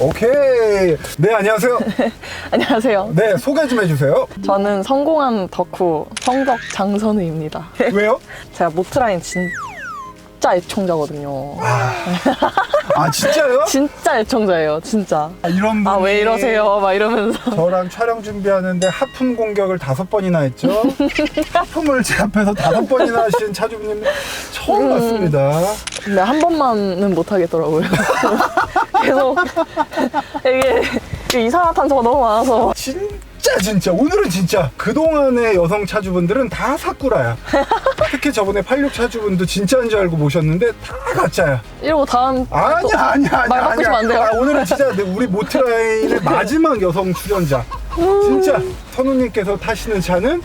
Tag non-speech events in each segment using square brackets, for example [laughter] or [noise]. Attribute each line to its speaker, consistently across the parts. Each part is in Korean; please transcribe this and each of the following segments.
Speaker 1: 오케이. 네, 안녕하세요. [laughs]
Speaker 2: 안녕하세요.
Speaker 1: 네, 소개 좀 해주세요.
Speaker 2: 저는 성공한 덕후 성덕 장선우입니다.
Speaker 1: 왜요? [laughs]
Speaker 2: 제가 모트라인 진짜 애청자거든요.
Speaker 1: 아, 진짜요? [laughs]
Speaker 2: 진짜 애청자예요, 진짜.
Speaker 1: 아, 이런 분이
Speaker 2: 아, 왜 이러세요? 막 이러면서.
Speaker 1: 저랑 촬영 준비하는데 하품 공격을 다섯 번이나 했죠. [laughs] 하품을 제 앞에서 다섯 번이나 하신 차주부님 처음
Speaker 2: 음.
Speaker 1: 봤습니다.
Speaker 2: 근데 한 번만은 못 하겠더라고요. [laughs] 계속 이게 이게 이산화탄소가 너무 많아서
Speaker 1: 진짜 진짜 오늘은 진짜 그동안의 여성 차주분들은 다 사쿠라야. 특히 저번에 86 차주분도 진짜인 줄 알고 모셨는데 다 가짜야.
Speaker 2: 이러고 다음
Speaker 1: 아니야
Speaker 2: 또
Speaker 1: 아니야 아니야
Speaker 2: 말 바꾸시면 안 돼요?
Speaker 1: 아, 오늘은 진짜 내- 우리 모트라인의 [laughs] 마지막 여성 출연자 진짜 선우님께서 타시는 차는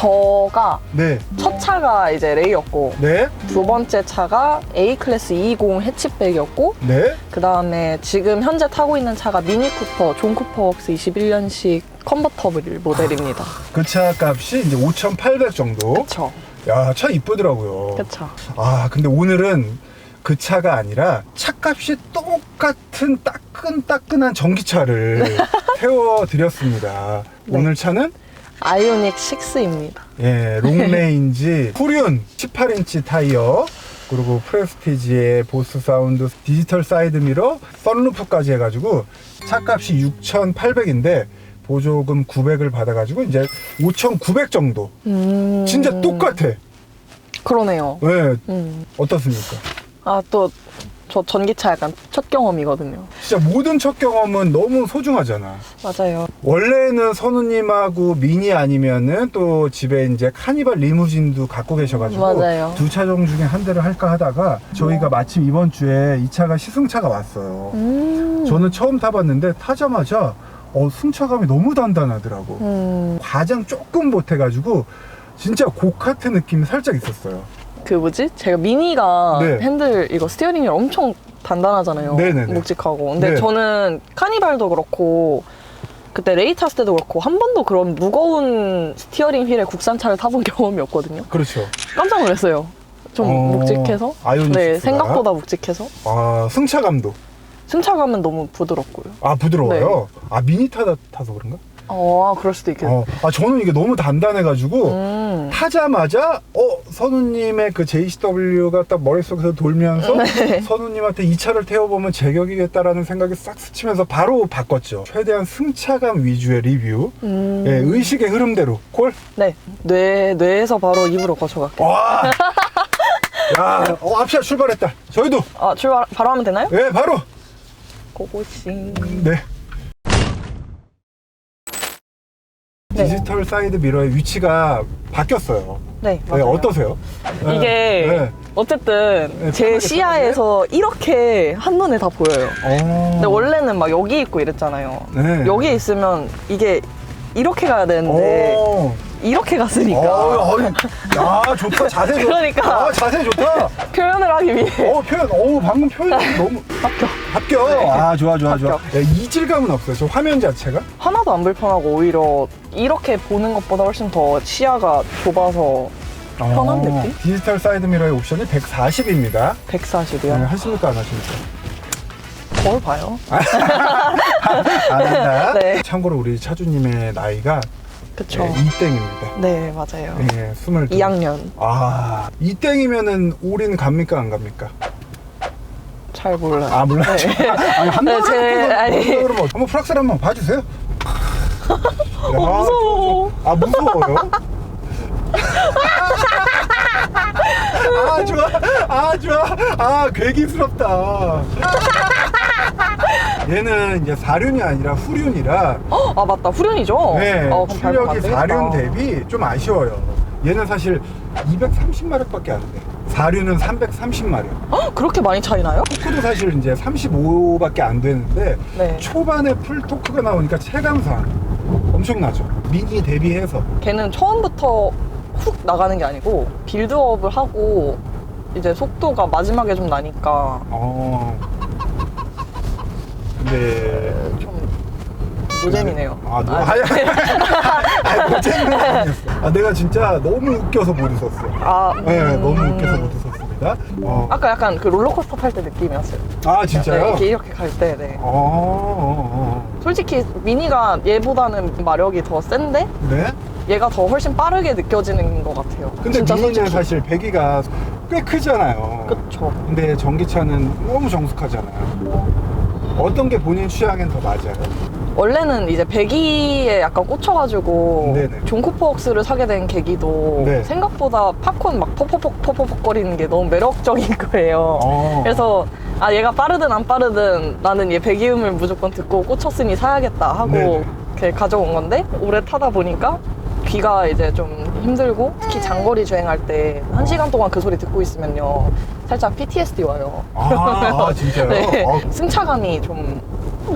Speaker 2: 저가
Speaker 1: 네
Speaker 2: 첫 차가 이제 레이였고
Speaker 1: 네,
Speaker 2: 두 번째 차가 A 클래스 220 해치백이었고
Speaker 1: 네.
Speaker 2: 그 다음에 지금 현재 타고 있는 차가 미니 쿠퍼 존 쿠퍼 웍스 21년식 컨버터블 모델입니다.
Speaker 1: 그 차 값이 이제 5,800 정도.
Speaker 2: 그쵸?
Speaker 1: 야, 차 이쁘더라고요.
Speaker 2: 그쵸?
Speaker 1: 아, 근데 오늘은 그 차가 아니라 차값이 똑같은 따끈따끈한 전기차를 [laughs] 태워 드렸습니다.
Speaker 2: 네.
Speaker 1: 오늘 차는
Speaker 2: 아이오닉 6입니다.
Speaker 1: 예, 롱레인지 [laughs] 후륜 18인치 타이어 그리고 프레스티지의 보스 사운드 디지털 사이드 미러 썬루프까지 해가지고 차값이 6,800인데 보조금 900을 받아가지고 이제 5,900 정도
Speaker 2: 음...
Speaker 1: 진짜 똑같아
Speaker 2: 그러네요.
Speaker 1: 왜
Speaker 2: 음.
Speaker 1: 어떻습니까?
Speaker 2: 아, 또, 저 전기차 약간 첫 경험이거든요.
Speaker 1: 진짜 모든 첫 경험은 너무 소중하잖아
Speaker 2: 맞아요.
Speaker 1: 원래는 선우님하고 미니 아니면은 또 집에 이제 카니발 리무진도 갖고 계셔가지고
Speaker 2: 맞아요.
Speaker 1: 두 차종 중에 한 대를 할까 하다가 저희가 마침 이번 주에 이 차가 시승차가 왔어요.
Speaker 2: 음.
Speaker 1: 저는 처음 타봤는데 타자마자 어, 승차감이 너무 단단하더라고.
Speaker 2: 음.
Speaker 1: 과장 조금 못해가지고 진짜 고카트 느낌이 살짝 있었어요.
Speaker 2: 그 뭐지? 제가 미니가
Speaker 1: 네.
Speaker 2: 핸들 이거 스티어링이 엄청 단단하잖아요.
Speaker 1: 네네네.
Speaker 2: 묵직하고. 근데
Speaker 1: 네.
Speaker 2: 저는 카니발도 그렇고 그때 레이 탔을 때도 그렇고 한 번도 그런 무거운 스티어링 휠의 국산차를 타본 [laughs] 경험이 없거든요.
Speaker 1: 그렇죠.
Speaker 2: 깜짝 놀랐어요. 좀
Speaker 1: 어,
Speaker 2: 묵직해서.
Speaker 1: 아이오닉
Speaker 2: 네. 생각보다 묵직해서.
Speaker 1: 아, 승차감도.
Speaker 2: 승차감은 너무 부드럽고요.
Speaker 1: 아, 부드러워요?
Speaker 2: 네.
Speaker 1: 아, 미니 타다, 타서 그런가?
Speaker 2: 어, 그럴 수도 있겠네요.
Speaker 1: 어, 아, 저는 이게 너무 단단해가지고
Speaker 2: 음.
Speaker 1: 타자마자 어 선우님의 그 JCW가 딱 머릿속에서 돌면서
Speaker 2: 네.
Speaker 1: 선우님한테 이 차를 태워보면 제격이겠다라는 생각이 싹 스치면서 바로 바꿨죠 최대한 승차감 위주의 리뷰
Speaker 2: 음.
Speaker 1: 예, 의식의 흐름대로 콜?
Speaker 2: 네. 뇌, 뇌에서 바로 입으로 거쳐갈게요.
Speaker 1: 와! 야, 어, 앞시야 출발했다 저희도
Speaker 2: 아, 출발, 바로 하면 되나요?
Speaker 1: 예 바로
Speaker 2: 고고싱.
Speaker 1: 네 디지털 사이드 미러의 위치가 바뀌었어요
Speaker 2: 네,
Speaker 1: 네,
Speaker 2: 맞아요.
Speaker 1: 어떠세요?
Speaker 2: 이게
Speaker 1: 네.
Speaker 2: 어쨌든
Speaker 1: 네,
Speaker 2: 제
Speaker 1: 편하게,
Speaker 2: 시야에서 이렇게 한눈에 다 보여요.
Speaker 1: 어...
Speaker 2: 근데 원래는 막 여기 있고 이랬잖아요.
Speaker 1: 네.
Speaker 2: 여기 있으면 이게 이렇게 가야 되는데
Speaker 1: 오.
Speaker 2: 이렇게 갔으니까
Speaker 1: 어, 어이, 야, 좋다. 자세 좋다.
Speaker 2: 그러니까.
Speaker 1: 아, 자세 좋다.
Speaker 2: 표현을 하기 위해
Speaker 1: 어, 표현. 어, 방금 표현 너무
Speaker 2: 합격.
Speaker 1: 합격. 아, 좋아, 좋아, 좋아. 야, 이질감은 없어요. 저 화면 자체가.
Speaker 2: 하나도 안 불편하고 오히려 이렇게 보는 것보다 훨씬 더 시야가 좁아서 편한
Speaker 1: 어,
Speaker 2: 느낌?
Speaker 1: 디지털 사이드 미러의 옵션이 140입니다.
Speaker 2: 140이요.
Speaker 1: 네, 하십니까, 안 하십니까?
Speaker 2: 거울 봐요.
Speaker 1: 안 [laughs] 한다.
Speaker 2: 네.
Speaker 1: 참고로 우리 차주님의 나이가
Speaker 2: 그쵸.
Speaker 1: 네, 이땡입니다.
Speaker 2: 네, 맞아요.
Speaker 1: 예, 22.
Speaker 2: 2학년.
Speaker 1: 아, 이땡이면은 올인 갑니까, 안 갑니까?
Speaker 2: 잘 몰라요.
Speaker 1: 아, 몰라.
Speaker 2: 네. [laughs]
Speaker 1: 아니, 한
Speaker 2: 네,
Speaker 1: 번
Speaker 2: 제- 아니.
Speaker 1: 그러면 한번 프락스를 한번 봐주세요. 야, [laughs]
Speaker 2: 무서워.
Speaker 1: 아, 무서워요? [laughs] 아, 좋아. 아, 좋아. 아, 괴기스럽다. 얘는 이제 사륜이 아니라 후륜이라
Speaker 2: 아, 맞다. 후륜이죠?
Speaker 1: 네,
Speaker 2: 어, 그럼 밟으면
Speaker 1: 출력이
Speaker 2: 안 되겠다.
Speaker 1: 사륜 대비 좀 아쉬워요. 얘는 사실 230마력밖에 안 돼. 사륜은 330마력.
Speaker 2: 어? 그렇게 많이 차이나요?
Speaker 1: 토크도 사실 이제 35밖에 안 되는데
Speaker 2: 네.
Speaker 1: 초반에 풀 토크가 나오니까 체감상 엄청나죠. 미니 대비해서.
Speaker 2: 걔는 처음부터 훅 나가는 게 아니고 빌드업을 하고 이제 속도가 마지막에 좀 나니까
Speaker 1: 어.
Speaker 2: 좀 노잼이네요.
Speaker 1: 아, 너,
Speaker 2: 아,
Speaker 1: 아니, 아니, 노잼은 아니었어. 아, 내가 진짜 너무 웃겨서 못 웃었어.
Speaker 2: 아,
Speaker 1: 네,
Speaker 2: 음.
Speaker 1: 너무 웃겨서 못 웃었습니다. 어.
Speaker 2: 아까 약간 그 롤러코스터 탈 때 느낌이었어요.
Speaker 1: 아,
Speaker 2: 네,
Speaker 1: 진짜요?
Speaker 2: 이렇게 이렇게 갈 때, 네.
Speaker 1: 어, 어, 어.
Speaker 2: 솔직히 미니가 얘보다는 마력이 더 센데
Speaker 1: 네?
Speaker 2: 얘가 더 훨씬 빠르게 느껴지는 것 같아요.
Speaker 1: 근데
Speaker 2: 진짜
Speaker 1: 미니는
Speaker 2: 솔직히.
Speaker 1: 사실 배기가 꽤 크잖아요.
Speaker 2: 그쵸.
Speaker 1: 근데 전기차는 너무 정숙하잖아요. 어떤 게 본인 취향엔 더 맞아요?
Speaker 2: 원래는 이제 배기에 약간 꽂혀가지고
Speaker 1: 네네.
Speaker 2: 존 쿠퍼웍스를 사게 된 계기도
Speaker 1: 네.
Speaker 2: 생각보다 팝콘 막 퍼퍼퍽 퍼퍼퍽 거리는 게 너무 매력적인 [laughs] 거예요.
Speaker 1: 어.
Speaker 2: 그래서 아 얘가 빠르든 안 빠르든 나는 얘 배기음을 무조건 듣고 꽂혔으니 사야겠다 하고
Speaker 1: 네네.
Speaker 2: 이렇게 가져온 건데 오래 타다 보니까 귀가 이제 좀 힘들고 특히 장거리 주행할 때 한 시간 동안 그 소리 듣고 있으면요 살짝 PTSD 와요.
Speaker 1: 아, 아, 진짜요? [laughs]
Speaker 2: 네.
Speaker 1: 어,
Speaker 2: 승차감이 좀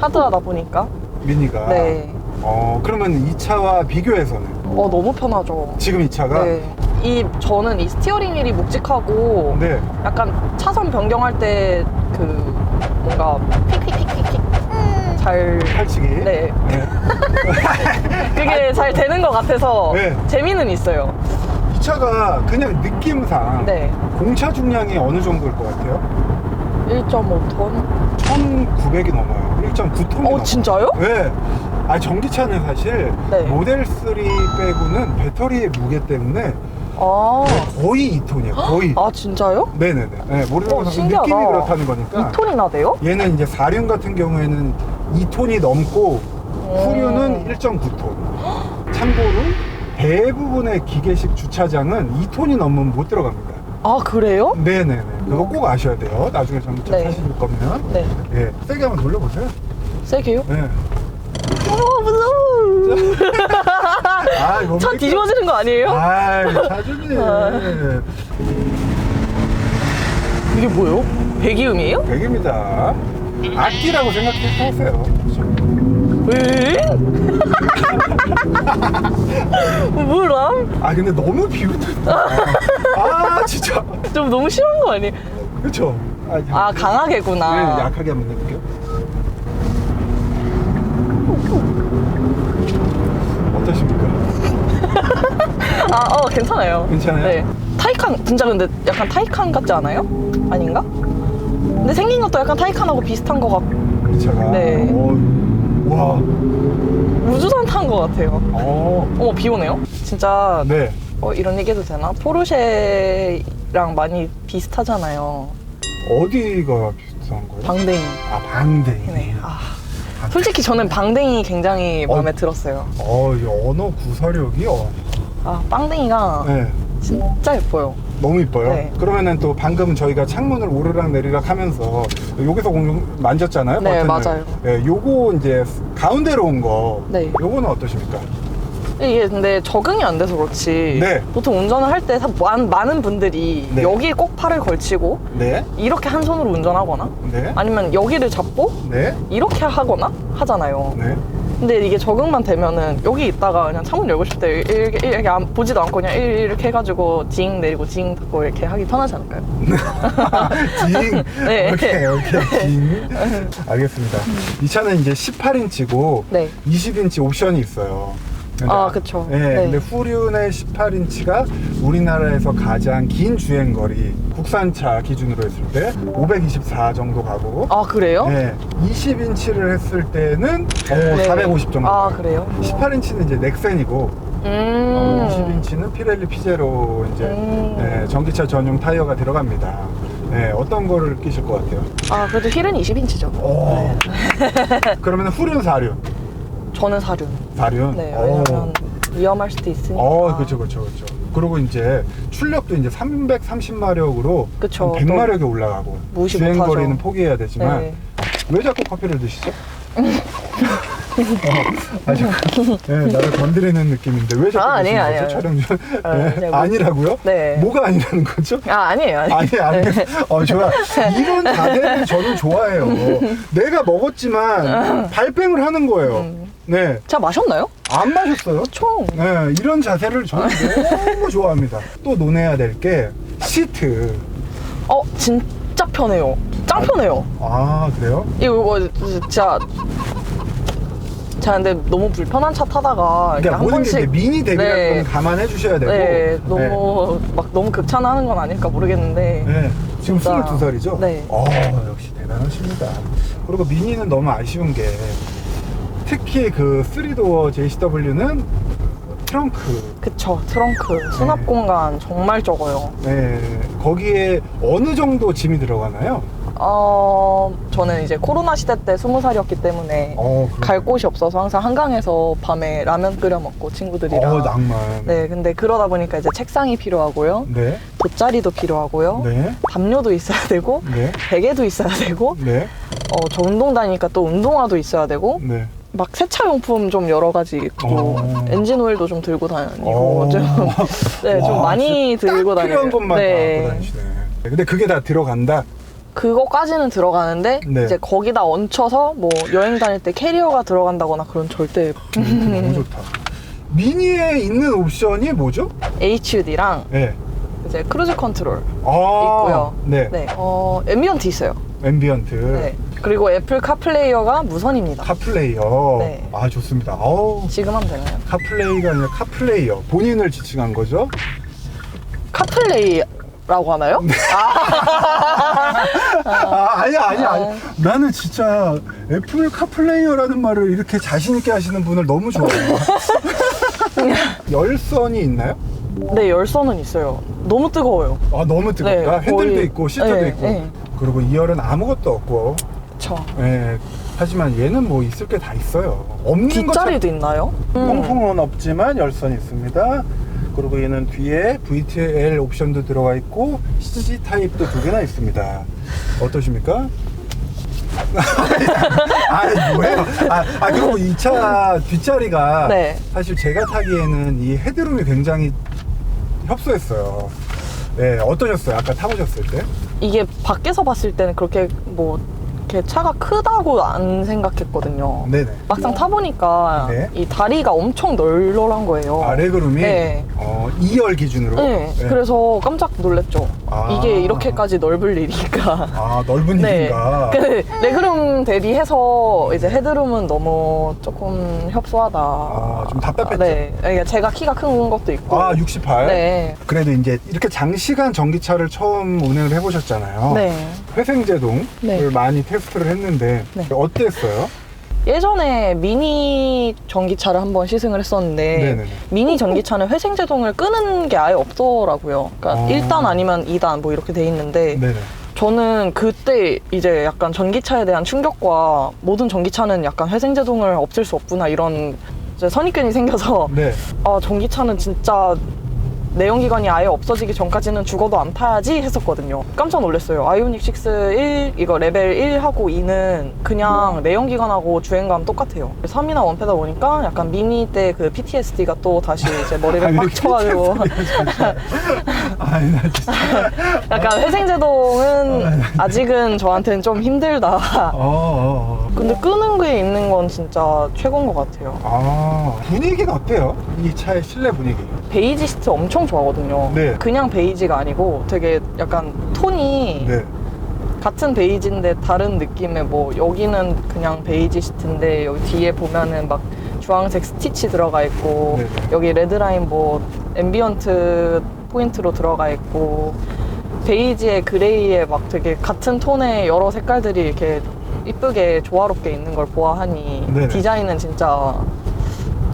Speaker 2: 하드하다 보니까
Speaker 1: 미니가.
Speaker 2: 네.
Speaker 1: 어, 그러면 이 차와 비교해서는
Speaker 2: 어 너무 편하죠.
Speaker 1: 지금 이 차가
Speaker 2: 네. 이 저는 이 스티어링 휠이 묵직하고
Speaker 1: 네.
Speaker 2: 약간 차선 변경할 때 그 뭔가 픽픽픽픽픽 잘
Speaker 1: 팔치기.
Speaker 2: 네.
Speaker 1: 네. [laughs]
Speaker 2: 그게 잘 되는 것 같아서
Speaker 1: 네.
Speaker 2: 재미는 있어요.
Speaker 1: 이 차가 그냥 느낌상
Speaker 2: 네.
Speaker 1: 공차 중량이 어느 정도일 것 같아요?
Speaker 2: 1.5톤.
Speaker 1: 1900이 넘어요. 1.9톤이
Speaker 2: 어
Speaker 1: 넘어요.
Speaker 2: 진짜요?
Speaker 1: 네. 아 전기차는 사실
Speaker 2: 네.
Speaker 1: 모델 3 빼고는 배터리의 무게 때문에
Speaker 2: 아,
Speaker 1: 거의 2톤이에요. 거의.
Speaker 2: 아 진짜요?
Speaker 1: 네네네. 네, 모르는
Speaker 2: 어,
Speaker 1: 건
Speaker 2: 신기하다.
Speaker 1: 느낌이 그렇다는 거니까.
Speaker 2: 2톤이나 돼요?
Speaker 1: 얘는 이제 4륜 같은 경우에는 2톤이 넘고
Speaker 2: 음.
Speaker 1: 후륜은 1.9톤. 참고로 대부분의 기계식 주차장은 2톤이 넘으면 못 들어갑니다.
Speaker 2: 아 그래요?
Speaker 1: 네네네. 그거 꼭 아셔야 돼요. 나중에 전기차
Speaker 2: 네.
Speaker 1: 타실 거면.
Speaker 2: 네.
Speaker 1: 예. 세게 한번 돌려보세요.
Speaker 2: 세게요?
Speaker 1: 네.
Speaker 2: 어 무서워.
Speaker 1: 아, 이거
Speaker 2: 차 뒤집어지는 거 아니에요?
Speaker 1: 아이, 자주님.
Speaker 2: 아. 이게 뭐예요? 배기음이에요?
Speaker 1: 백입니다. 악기라고 생각해 보세요.
Speaker 2: 왜? [laughs] 뭐라?
Speaker 1: 아, 근데 너무 비웃는다. 아, 진짜.
Speaker 2: 좀 너무 심한 거 아니에요?
Speaker 1: 그쵸? 아,
Speaker 2: 아 강하게구나.
Speaker 1: 네, 약하게 한번 해볼게요. 어떠십니까? [laughs]
Speaker 2: 아, 어, 괜찮아요.
Speaker 1: 괜찮아요?
Speaker 2: 네. 타이칸, 진짜 근데 약간 타이칸 같지 않아요? 아닌가? 근데 생긴 것도 약간 타이칸하고 비슷한 것 같고,
Speaker 1: 이 차가.
Speaker 2: 네.
Speaker 1: 어, 와.
Speaker 2: 우주선 탄 것 같아요.
Speaker 1: 어.
Speaker 2: 어머, 비 오네요? 진짜,
Speaker 1: 네.
Speaker 2: 어, 이런 얘기 해도 되나? 포르쉐랑 많이 비슷하잖아요.
Speaker 1: 어디가 비슷한 거예요?
Speaker 2: 방댕이.
Speaker 1: 아, 방댕이.
Speaker 2: 네. 아, 솔직히 저는 방댕이 굉장히
Speaker 1: 어.
Speaker 2: 마음에 들었어요.
Speaker 1: 어, 이 언어 구사력이 어.
Speaker 2: 아, 빵댕이가
Speaker 1: 네.
Speaker 2: 진짜 예뻐요.
Speaker 1: 너무 이뻐요.
Speaker 2: 네.
Speaker 1: 그러면은 또 방금 저희가 창문을 오르락 내리락 하면서 여기서 공중 만졌잖아요.
Speaker 2: 네,
Speaker 1: 버튼을.
Speaker 2: 맞아요.
Speaker 1: 네, 요거 이제 가운데로 온 거.
Speaker 2: 네.
Speaker 1: 요거는 어떠십니까?
Speaker 2: 이게 근데 적응이 안 돼서 그렇지.
Speaker 1: 네.
Speaker 2: 보통 운전을 할 때 많은 분들이
Speaker 1: 네.
Speaker 2: 여기에 꼭 팔을 걸치고
Speaker 1: 네.
Speaker 2: 이렇게 한 손으로 운전하거나
Speaker 1: 네.
Speaker 2: 아니면 여기를 잡고
Speaker 1: 네.
Speaker 2: 이렇게 하거나 하잖아요.
Speaker 1: 네.
Speaker 2: 근데 이게 적응만 되면은 여기 있다가 그냥 창문 열고 싶을 때 이렇게, 이렇게 안- 보지도 않고 그냥 이렇게 해가지고 징 내리고 징 닫고 이렇게 하기 편하지 않을까요? [laughs]
Speaker 1: 징. [laughs]
Speaker 2: 네.
Speaker 1: 오케이, 오케이. 징. 알겠습니다. 이 차는 이제 18인치고
Speaker 2: 네.
Speaker 1: 20인치 옵션이 있어요. 근데
Speaker 2: 아, 그쵸.
Speaker 1: 네,
Speaker 2: 네.
Speaker 1: 근데 후륜의 18인치가 우리나라에서 가장 긴 주행거리 국산차 기준으로 했을 때 524 정도 가고
Speaker 2: 아 그래요?
Speaker 1: 네, 20인치를 했을 때는 어,
Speaker 2: 네.
Speaker 1: 450 정도.
Speaker 2: 아. 그래요?
Speaker 1: 18인치는 이제 넥센이고
Speaker 2: 음.
Speaker 1: 어, 20인치는 피렐리 피제로 이제
Speaker 2: 음.
Speaker 1: 네, 전기차 전용 타이어가 들어갑니다. 네, 어떤 거를 끼실 것 같아요?
Speaker 2: 아 그래도 힐은 20인치죠.
Speaker 1: 오. 그러면 후륜 4륜.
Speaker 2: 저는 사륜.
Speaker 1: 4륜.
Speaker 2: 네
Speaker 1: 오.
Speaker 2: 왜냐면 위험할 수도 있으니까.
Speaker 1: 어, 그렇죠, 그렇죠, 그렇죠. 그리고 이제 출력도 이제 330마력으로
Speaker 2: 그쵸,
Speaker 1: 100마력에 올라가고
Speaker 2: 무시
Speaker 1: 주행
Speaker 2: 못하죠.
Speaker 1: 거리는 포기해야 되지만
Speaker 2: 네.
Speaker 1: 왜 자꾸 커피를 드시죠? 어, 아주 네, 나를 건드리는 느낌인데 왜 자꾸
Speaker 2: 아, 아니에요,
Speaker 1: 드시는 거죠? 촬영 중
Speaker 2: 아,
Speaker 1: 네.
Speaker 2: 그냥 뭐-
Speaker 1: 아니라고요?
Speaker 2: 네.
Speaker 1: 뭐가 아니라는 거죠?
Speaker 2: 아 아니에요. 아니에요.
Speaker 1: 아니 아니 어 좋아 이런 자세를 저는 좋아해요 내가 먹었지만 발뺌을 하는 거예요
Speaker 2: 음.
Speaker 1: 네안
Speaker 2: 제가 마셨나요?
Speaker 1: 마셨어요
Speaker 2: 총.
Speaker 1: 네 이런 자세를 저는 너무 [laughs] 좋아합니다 또 논해야 될 게 시트
Speaker 2: 어 진짜 편해요. 짱 편해요.
Speaker 1: 아 그래요
Speaker 2: 이거 뭐 진짜 제가 근데 너무 불편한 차 타다가
Speaker 1: 그러니까
Speaker 2: 한
Speaker 1: 모든 게 이제
Speaker 2: 번씩
Speaker 1: 미니 대비라는
Speaker 2: 네.
Speaker 1: 건 감안해 주셔야 되고.
Speaker 2: 네, 너무 막 너무 극찬하는 건 아닐까 모르겠는데
Speaker 1: 네. 네. 지금
Speaker 2: 진짜.
Speaker 1: 22살이죠?
Speaker 2: 네.
Speaker 1: 어, 역시 대단하십니다. 그리고 미니는 너무 아쉬운 게 특히 그 3도어 JCW는 트렁크
Speaker 2: 그쵸 트렁크 수납
Speaker 1: 네.
Speaker 2: 공간 정말 적어요.
Speaker 1: 네, 거기에 어느 정도 짐이 들어가나요?
Speaker 2: 어 저는 이제 코로나 시대 때 스무 살이었기 때문에
Speaker 1: 어,
Speaker 2: 갈 곳이 없어서 항상 한강에서 밤에 라면 끓여 먹고 친구들이랑
Speaker 1: 어, 낭만.
Speaker 2: 네 근데 그러다 보니까 이제 책상이 필요하고요
Speaker 1: 네.
Speaker 2: 돗자리도 필요하고요
Speaker 1: 네.
Speaker 2: 담요도 있어야 되고
Speaker 1: 네.
Speaker 2: 베개도 있어야 되고
Speaker 1: 네.
Speaker 2: 어, 저 운동 다니니까 또 운동화도 있어야 되고
Speaker 1: 네.
Speaker 2: 막 세차 용품 좀 여러 가지 있고
Speaker 1: 어.
Speaker 2: 엔진 오일도 좀 들고 다니고
Speaker 1: 어.
Speaker 2: 좀, [laughs] 네, 좀
Speaker 1: 와,
Speaker 2: 많이
Speaker 1: 진짜
Speaker 2: 들고
Speaker 1: 딱
Speaker 2: 다니고
Speaker 1: 필요한 것만 다 갖고 다니시네. 네, 근데 그게 다 들어간다.
Speaker 2: 그거까지는 들어가는데
Speaker 1: 네.
Speaker 2: 이제 거기다 얹혀서 뭐 여행 다닐 때 캐리어가 들어간다거나 그런 절대
Speaker 1: 너무 좋다. 미니에 있는 옵션이 뭐죠?
Speaker 2: HUD랑
Speaker 1: 네.
Speaker 2: 이제 크루즈 컨트롤
Speaker 1: 아,
Speaker 2: 있고요.
Speaker 1: 네.
Speaker 2: 네, 어, 앰비언트 있어요.
Speaker 1: 앰비언트.
Speaker 2: 네. 그리고 애플 카플레이어가 무선입니다.
Speaker 1: 카플레이어.
Speaker 2: 네.
Speaker 1: 아, 좋습니다. 어우.
Speaker 2: 지금 하면 되나요?
Speaker 1: 카플레이가 아니라 카플레이어. 본인을 지칭한 거죠?
Speaker 2: 카플레이 라고 하나요?
Speaker 1: 네. 아, 아니야, 아니야, 아니야. 나는 진짜 애플 카플레이어라는 말을 이렇게 자신있게 하시는 분을 너무 좋아해요. [laughs] 열선이 있나요?
Speaker 2: 네, 열선은 있어요. 너무 뜨거워요.
Speaker 1: 아, 너무 뜨겁다.
Speaker 2: 네,
Speaker 1: 핸들도
Speaker 2: 거의-
Speaker 1: 있고, 시트도
Speaker 2: 네,
Speaker 1: 있고.
Speaker 2: 네.
Speaker 1: 그리고 2열은 아무것도 없고.
Speaker 2: 그쵸.
Speaker 1: 예. 하지만 얘는 뭐 있을 게 다 있어요. 없는
Speaker 2: 뒷자리도 있나요? 음.
Speaker 1: 통풍은 없지만 열선이 있습니다. 그리고 얘는 뒤에 VTL 옵션도 들어가 있고 C 타입도 두 개나 있습니다. 어떠십니까? [laughs] 아, 뭐예요? 아, 아, 그리고 이 차 뒷자리가
Speaker 2: 네.
Speaker 1: 사실 제가 타기에는 이 헤드룸이 굉장히 협소했어요. 네, 어떠셨어요? 아까 타보셨을 때?
Speaker 2: 이게 밖에서 봤을 때는 그렇게 뭐 이렇게 차가 크다고 안 생각했거든요.
Speaker 1: 네네.
Speaker 2: 막상 타보니까
Speaker 1: 네.
Speaker 2: 이 다리가 엄청 널널한 거예요.
Speaker 1: 아, 레그룸이
Speaker 2: 네.
Speaker 1: 어, 2열 기준으로?
Speaker 2: 네,
Speaker 1: 네.
Speaker 2: 그래서 깜짝 놀랐죠.
Speaker 1: 아.
Speaker 2: 이게 이렇게까지 넓을 일이니까.
Speaker 1: 아, 넓은 [laughs]
Speaker 2: 네.
Speaker 1: 일인가?
Speaker 2: 근데 레그룸 대비해서 이제 헤드룸은 너무 조금 협소하다.
Speaker 1: 아, 좀 답답했죠?
Speaker 2: 네. 그러니까 제가 키가 큰 것도 있고.
Speaker 1: 아, 68?
Speaker 2: 네.
Speaker 1: 그래도 이제 이렇게 장시간 전기차를 처음 운행을 해보셨잖아요.
Speaker 2: 네.
Speaker 1: 회생제동을
Speaker 2: 네.
Speaker 1: 많이 테스트를 했는데
Speaker 2: 네.
Speaker 1: 어땠어요?
Speaker 2: 예전에 미니 전기차를 한번 시승을 했었는데
Speaker 1: 네네네.
Speaker 2: 미니 전기차는 회생제동을 끄는 게 아예 없더라고요. 그러니까
Speaker 1: 어.
Speaker 2: 1단 아니면 2단 뭐 이렇게 돼 있는데
Speaker 1: 네네.
Speaker 2: 저는 그때 이제 약간 전기차에 대한 충격과 모든 전기차는 약간 회생제동을 없앨 수 없구나 이런 이제 선입견이 생겨서
Speaker 1: 네.
Speaker 2: 아 전기차는 진짜 내연기관이 아예 없어지기 전까지는 죽어도 안 타야지 했었거든요. 깜짝 놀랐어요. 아이오닉 6 1 이거 레벨 1하고 2는 그냥 내연기관하고 주행감 똑같아요. 3이나 원패다 보니까 약간 미니 때 그 PTSD가 또 다시 이제
Speaker 1: 아,
Speaker 2: 머리를 [laughs] 빡 쳐가지고 [laughs]
Speaker 1: 아니, 나 진짜.
Speaker 2: 약간 회생제동은 아직은 저한테는 좀 힘들다.
Speaker 1: 어, 어, 어.
Speaker 2: 근데 끄는 게 있는 건 진짜 최고인 것 같아요.
Speaker 1: 아, 분위기는 어때요? 이 차의 실내 분위기.
Speaker 2: 베이지스트 엄청 좋아하거든요.
Speaker 1: 네.
Speaker 2: 그냥 베이지가 아니고 되게 약간 톤이
Speaker 1: 네.
Speaker 2: 같은 베이지인데 다른 느낌의 뭐 여기는 그냥 베이지스트인데 여기 뒤에 보면은 막 주황색 스티치 들어가 있고
Speaker 1: 네네.
Speaker 2: 여기 레드라인 뭐 앰비언트 포인트로 들어가 있고 베이지에 그레이에 막 되게 같은 톤의 여러 색깔들이 이렇게 이쁘게 조화롭게 있는 걸 보아하니
Speaker 1: 네네.
Speaker 2: 디자인은 진짜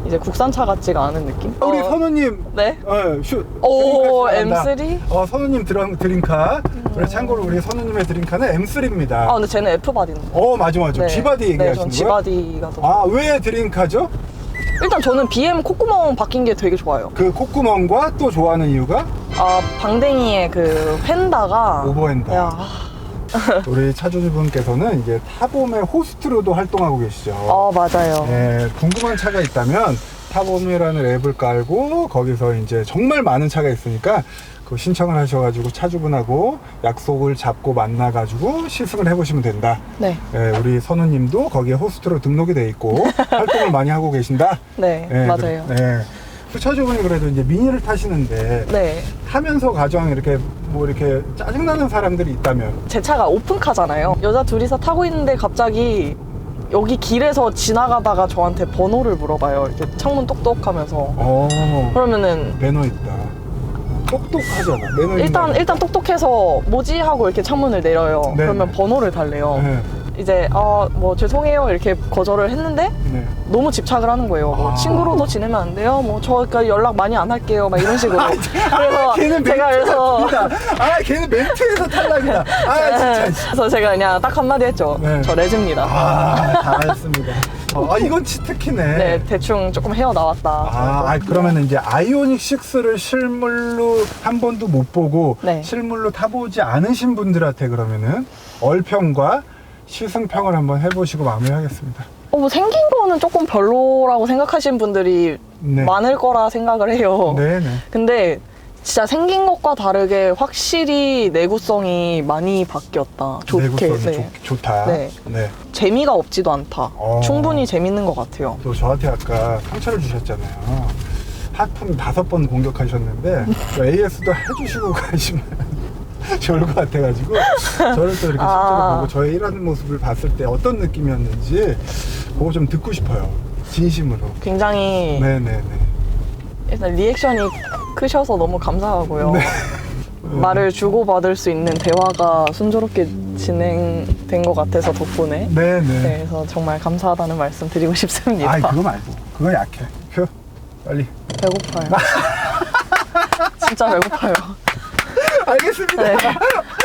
Speaker 2: 이제 국산차 같지가 않은 느낌?
Speaker 1: 우리
Speaker 2: 어,
Speaker 1: 선우님.
Speaker 2: 네?
Speaker 1: 어, 슈.
Speaker 2: 오,
Speaker 1: 드림카 지나간다.
Speaker 2: M3?
Speaker 1: 어, 선우님 드럼, 드림카. 그래, 참고로 우리 선우님의 드림카는 M3입니다.
Speaker 2: 아 근데 쟤는 F 바디는
Speaker 1: 어, 맞아, 맞아. G바디
Speaker 2: 네,
Speaker 1: 얘기하시는
Speaker 2: 전
Speaker 1: 거예요?
Speaker 2: G바디가 더
Speaker 1: 아, 왜 드림카죠?
Speaker 2: 일단 저는 BM 콧구멍 바뀐 게 되게 좋아요.
Speaker 1: 그 콧구멍과 또 좋아하는 이유가
Speaker 2: 아 방댕이의 그 펜다가
Speaker 1: 오버핸다.
Speaker 2: 야, [laughs]
Speaker 1: 우리 차주분께서는 이제 타봄의 호스트로도 활동하고 계시죠.
Speaker 2: 어 맞아요.
Speaker 1: 네, 궁금한 차가 있다면 타봄이라는 앱을 깔고 거기서 이제 정말 많은 차가 있으니까 그 신청을 하셔가지고 차주분하고 약속을 잡고 만나가지고 시승을 해보시면 된다.
Speaker 2: 네,
Speaker 1: 네, 우리 선우님도 거기에 호스트로 등록이 돼 있고 [laughs] 활동을 많이 하고 계신다.
Speaker 2: 네,
Speaker 1: 네,
Speaker 2: 맞아요.
Speaker 1: 그래- 차주분이 그래도 이제 미니를 타시는데
Speaker 2: 네,
Speaker 1: 하면서 가정 이렇게 뭐 이렇게 짜증나는 사람들이 있다면
Speaker 2: 제 차가 오픈카잖아요. 여자 둘이서 타고 있는데 갑자기 여기 길에서 지나가다가 저한테 번호를 물어봐요. 이렇게 창문 똑똑하면서.
Speaker 1: 어
Speaker 2: 그러면은
Speaker 1: 매너 있다. 똑똑하잖아. 매너 있는
Speaker 2: 일단
Speaker 1: 거.
Speaker 2: 일단 똑똑해서 뭐지 하고 이렇게 창문을 내려요.
Speaker 1: 네.
Speaker 2: 그러면 번호를 달래요.
Speaker 1: 네,
Speaker 2: 이제 아뭐 죄송해요 이렇게 거절을 했는데
Speaker 1: 네.
Speaker 2: 너무 집착을 하는 거예요. 뭐
Speaker 1: 아.
Speaker 2: 친구로도 지내면 안 돼요. 뭐 저까 연락 많이 안 할게요. 막 이런 식으로. 그래서
Speaker 1: 걔는
Speaker 2: 제가 그래서
Speaker 1: 멘트다. 아 걔는 멘트에서 탈락이다. 아 진짜. 씨.
Speaker 2: 그래서 제가 그냥 딱 한마디 했죠.
Speaker 1: 네.
Speaker 2: 저 레즈입니다.
Speaker 1: 아 잘했습니다. 어, 아 이건 치트키네.
Speaker 2: 네, 대충 조금 헤어 나왔다.
Speaker 1: 아, 아이, 그러면 이제 아이오닉 6를 실물로 한 번도 못 보고
Speaker 2: 네.
Speaker 1: 실물로 타보지 않으신 분들한테 그러면은 얼평과 시승평을 한번 해보시고 마무리하겠습니다.
Speaker 2: 어, 뭐 생긴 거는 조금 별로라고 생각하시는 분들이
Speaker 1: 네.
Speaker 2: 많을 거라 생각을 해요.
Speaker 1: 네네.
Speaker 2: 근데 진짜 생긴 것과 다르게 확실히 내구성이 많이 바뀌었다. 좋게.
Speaker 1: 내구성이
Speaker 2: 네.
Speaker 1: 좋, 다
Speaker 2: 네.
Speaker 1: 네.
Speaker 2: 재미가 없지도 않다.
Speaker 1: 어.
Speaker 2: 충분히 재밌는 것 같아요.
Speaker 1: 또 저한테 아까 상처를 주셨잖아요. 하품 다섯 번 공격하셨는데 [laughs] 또 AS도 해주시고 가시면 [laughs] 좋을 것 같아가지고 저를 또 이렇게 실제로
Speaker 2: 아.
Speaker 1: 보고 저의 일하는 모습을 봤을 때 어떤 느낌이었는지 그거 좀 듣고 싶어요. 진심으로.
Speaker 2: 굉장히
Speaker 1: 네네네.
Speaker 2: 일단 리액션이 크셔서 너무 감사하고요.
Speaker 1: 네. [laughs]
Speaker 2: 말을 주고받을 수 있는 대화가 순조롭게 진행된 것 같아서 덕분에.
Speaker 1: 네네.
Speaker 2: 네, 그래서 정말 감사하다는 말씀 드리고 싶습니다.
Speaker 1: 아이 그거 말고 그거 약해. 표 빨리.
Speaker 2: 배고파요. [laughs] 진짜 배고파요.
Speaker 1: 알겠습니다.
Speaker 2: 네.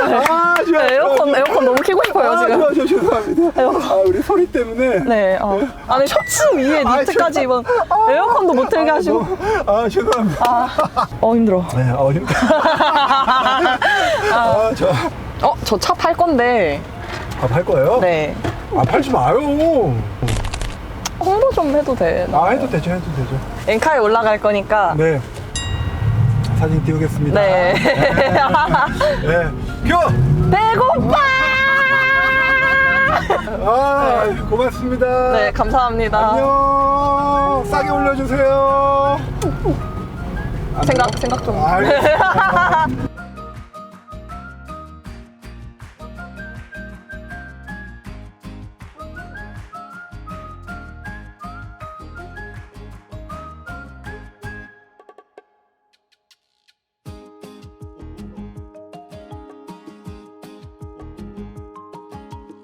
Speaker 1: 아 좋아.
Speaker 2: 네, 에어컨, 에어컨 너무 키고 싶어요,
Speaker 1: 아,
Speaker 2: 지금.
Speaker 1: 좋아, 좋아, 죄송합니다.
Speaker 2: 에어컨.
Speaker 1: 아, 우리 소리 때문에.
Speaker 2: 네, 어. 아니, 셔츠 위에
Speaker 1: 아,
Speaker 2: 니트까지 입은 에어컨도 못 틀게 하시고.
Speaker 1: 너무- 아, 죄송합니다.
Speaker 2: 아, 어, 힘들어.
Speaker 1: 네, 어, 힘들어. [laughs] 아, 저,
Speaker 2: 어, 저 차 팔 건데.
Speaker 1: 아, 팔 거예요?
Speaker 2: 네.
Speaker 1: 아, 팔지 마요.
Speaker 2: 홍보 좀 해도 돼.
Speaker 1: 아, 해도 되죠, 해도 되죠.
Speaker 2: 엔카에 올라갈 거니까.
Speaker 1: 네. 사진 띄우겠습니다.
Speaker 2: 네.
Speaker 1: 네. 큐!
Speaker 2: 배고파!
Speaker 1: 아, 고맙습니다.
Speaker 2: 네, 감사합니다.
Speaker 1: 안녕. 싸게 올려주세요.
Speaker 2: 생각, 생각 좀.
Speaker 1: 알겠습니다.